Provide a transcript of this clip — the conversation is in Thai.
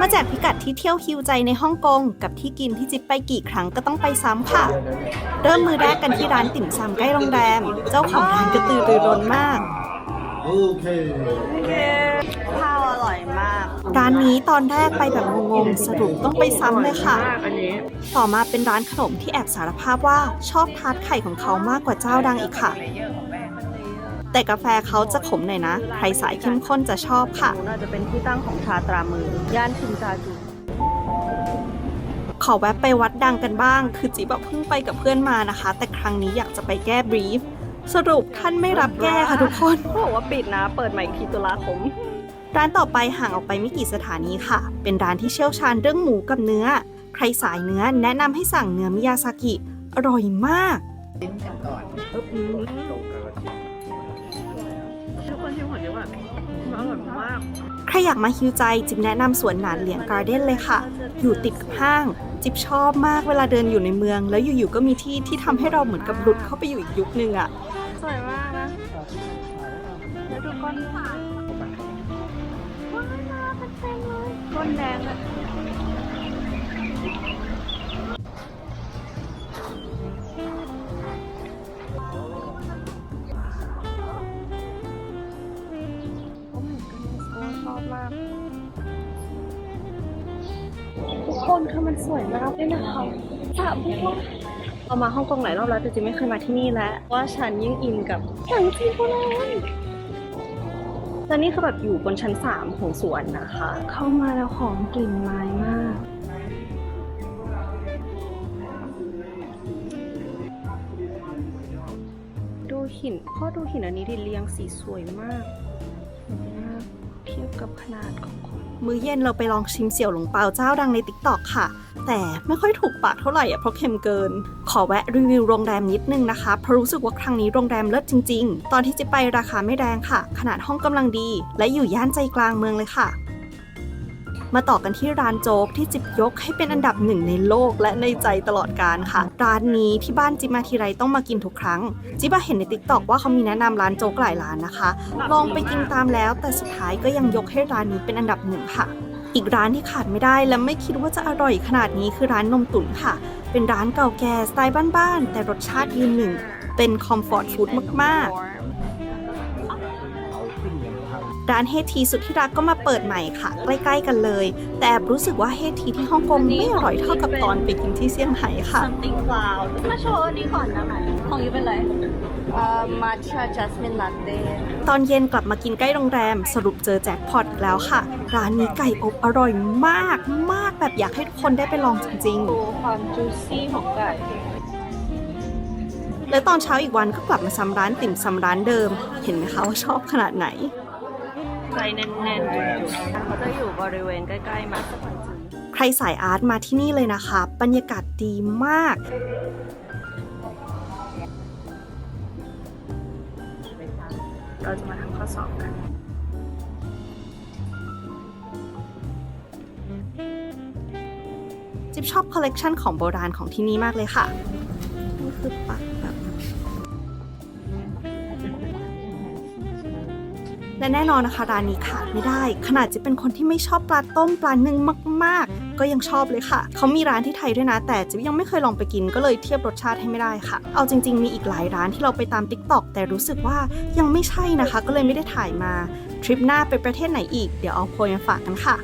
มาแจกพิกัดที่เที่ยวฮิวใจในฮ่องกง กับที่กินที่จิ๊บไปกี่ครั้งก็ต้องไปซ้ำค่ะ เริ่มมือแรกกันที่ร้านติ่มซำใกล้โรงแรม เจ้าของร้านกระตือรือร้นมาก Okay. ข้าวอร่อยมาก ร้านนี้ตอนแรกไปแบบงงๆ สรุปต้องไปซ้ำเลยค่ะมากอันนี้ต่อมาเป็นร้านขนมที่แอบสารภาพว่าชอบทาร์ตไข่ของเขามากกว่าเจ้าดังอีกค่ะ แต่กาแฟเขาจะขมหน่อยนะ ใครสายเข้มข้นจะชอบค่ะ น่าจะเป็นที่ตั้งของชาตรามือย่านชินจาจูขอแวะไปวัดดังกันบ้าง คือจิ๊บอะเพิ่งไปกับเพื่อนมานะคะ แต่ครั้งนี้อยากจะไปแก้บรีฟ สรุปท่านไม่รับแก้ค่ะทุกคนเขาบอกว่าปิดนะ เปิดใหม่อีกทีตุลาคม ร้านต่อไปห่างออกไปไม่กี่สถานีค่ะ เป็นร้านที่เชี่ยวชาญเรื่องหมูกับเนื้อ ใครสายเนื้อแนะนำให้สั่งเนื้อมิยาซากิ อร่อยมาก ทุกคนชิมก่อนดีกว่าอร่อยมาก ใครอยากมาฮิวใจจิบแนะนำสวนหนานเหลียงการ์เด้นเลยค่ะ อยู่ติดกับห้าง จิบชอบมากเวลาเดินอยู่ในเมือง แล้วอยู่ๆก็มีที่ที่ทำให้เราเหมือนกับหลุดเข้าไปอยู่อีกยุคนึงอะสวยมากนะแล้วดูก้อนว้าวน่ารักเป็นเต็มเลยก้นแดงอะ คนคือมันสวยมากเลยนะคะสามพวกเรามาฮ่องกงหลายรอบแล้วแต่จิไม่เคยมาที่นี่แล้วว่าฉันยิ่งอินกับหนังจีนโบราณและนี่คือแบบอยู่บนชั้นสามของสวนนะคะ เข้ามาแล้วหอมกลิ่นไม้มาก ดูหินพ่อดูหินอันนี้ดิเรียงสีสวยมากสวยมาก เทียบกับขนาดของคน มื้อเย็นเราไปลองชิมเสี่ยวหลงเปาเจ้าดังในติ๊กต็อกค่ะ แต่ไม่ค่อยถูกปากเท่าไหร่อะเพราะเค็มเกิน ขอแวะรีวิวโรงแรมนิดนึงนะคะ เพราะรู้สึกว่าครั้งนี้โรงแรมเลิศจริง ๆ ตอนที่จะไปราคาไม่แรงค่ะ ขนาดห้องกำลังดี และอยู่ย่านใจกลางเมืองเลยค่ะ มาต่อกันที่ร้านโจ๊กที่จิบยกให้เป็นอันดับหนึ่งในโลกและในใจตลอดการค่ะ ร้านนี้ที่บ้านจิบมาทีไรต้องมากินทุกครั้ง จิบเห็นในติ๊กต็อกว่าเขามีแนะนำร้านโจ๊กหลายร้านนะคะ ลองไปกินตามแล้ว แต่สุดท้ายก็ยังยกให้ร้านนี้เป็นอันดับหนึ่งค่ะ อีกร้านที่ขาดไม่ได้และไม่คิดว่าจะอร่อยขนาดนี้คือร้านนมตุ๋นค่ะ เป็นร้านเก่าแก่สไตล์บ้านๆแต่รสชาติยืนหนึ่ง เป็นคอมฟอร์ตฟู้ดมากๆ ร้านเฮทีสุดที่รักก็มาเปิดใหม่ค่ะ ใกล้ ๆ กันเลย แต่แอบรู้สึกว่าเฮทีที่ฮ่องกงไม่อร่อยเท่ากับตอนไปกินที่เซี่ยงไฮ้ค่ะ something cloud มาโชว์อันนี้ก่อนนะคะของยูเป็นอะไรเอ่อ matcha jasmine latte ตอนเย็นกลับมากินใกล้โรงแรม สรุปเจอแจ็คพอตอีกแล้วค่ะ ร้านนี้ไก่อบอร่อยมากมากแบบอยากให้ทุกคนได้ไปลองจริงๆดูความ juicy ของไก่และตอนเช้าอีกวันก็กลับมาซ้ำร้านติ่มซำร้านเดิม เห็นไหมคะว่าชอบขนาดไหน ใจแน่นๆจุกๆเขาจะอยู่บริเวณใกล้ๆมัสยิดจีใครสายอาร์ตมาที่นี่เลยนะคะ บรรยากาศดีมาก เราจะมาทำข้อสอบกันจิ๊บชอบคอลเลกชันของโบราณของที่นี่มากเลยค่ะนี่คือปัก และแน่นอนนะคะร้านนี้ขาดไม่ได้ ขนาดจะเป็นคนที่ไม่ชอบปลาต้มปลานึ่งมาก ๆ ก็ยังชอบเลยค่ะ เขามีร้านที่ไทยด้วยนะ แต่จิ๊บยังไม่เคยลองไปกินก็เลยเทียบรสชาติให้ไม่ได้ค่ะ เอาจริง ๆ มีอีกหลายร้านที่เราไปตาม t ิ k t o k แต่รู้สึกว่ายังไม่ใช่นะคะ ก็เลยไม่ได้ถ่ายมา ทริปหน้าไปประเทศไหนอีก เดี๋ยวเอาโพยมาฝากกันค่ะ